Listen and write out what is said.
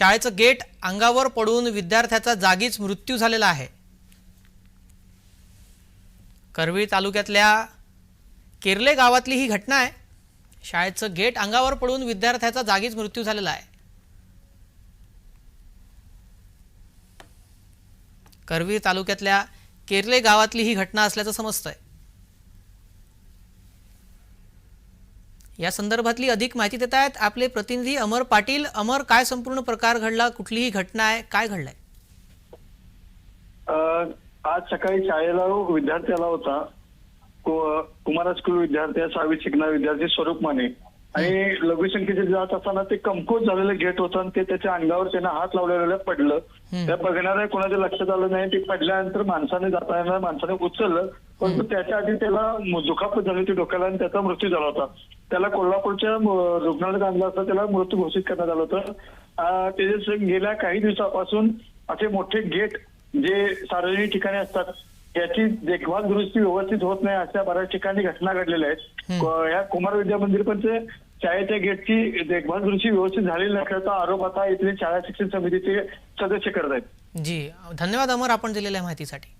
शाळेचं गेट अंगावर पडून विद्यार्थ्याचा जागीच मृत्यू झालेला आहे. करवीर तालुक्यातल्या केरले गावातली ही घटना आहे. शाळेचं गेट अंगावर पडून विद्यार्थ्याचा जागीच मृत्यू झालेला आहे. करवीर तालुक्यातल्या केरले गावातली ही घटना असल्याचं समजतंय. या संदर्भातली अधिक माहिती देत आहेत आपले प्रतिनिधी अमर पाटील. अमर काय संपूर्ण प्रकार घडला? कुठली ही घटना आहे? काय घडलंय? आज सकाळी शाळेला विद्यार्थी आला होता. कुमार स्कूल विद्यार्थी सहावीत शिकणारा विद्यार्थी स्वरूप माने. आणि लघुसंख्येचे जात असताना ते कमकुवत झालेलं गेट होतं आणि ते त्याच्या अंगावर त्यानं हात लावलेलं पडलं. त्या बघणाऱ्या कोणाच्या लक्षात आलं नाही ते पडल्यानंतर माणसाने जाताना माणसाने उचललं. परंतु त्याच्या आधी त्याला दुखापत झाली होती डोक्याला आणि त्याचा मृत्यू झाला होता. त्याला कोल्हापूरच्या रुग्णालयात आणलं असता त्याला मृत्यू घोषित करण्यात आलं होतं. त्याच्या गेल्या काही दिवसापासून असे मोठे गेट जे सार्वजनिक ठिकाणी असतात याची देखभाल दुरुस्ती व्यवस्थित होत नाही अशा बऱ्याच ठिकाणी घटना घडलेल्या आहेत. या कुमार विद्या मंदिर पण ते शाळेच्या गेटची देखभाल दुरुस्ती व्यवस्थित झालेली नसल्याचा आरोप आता इथले शाळा शिक्षण समितीचे सदस्य करत आहेत. जी. धन्यवाद अमर आपण दिलेल्या माहितीसाठी.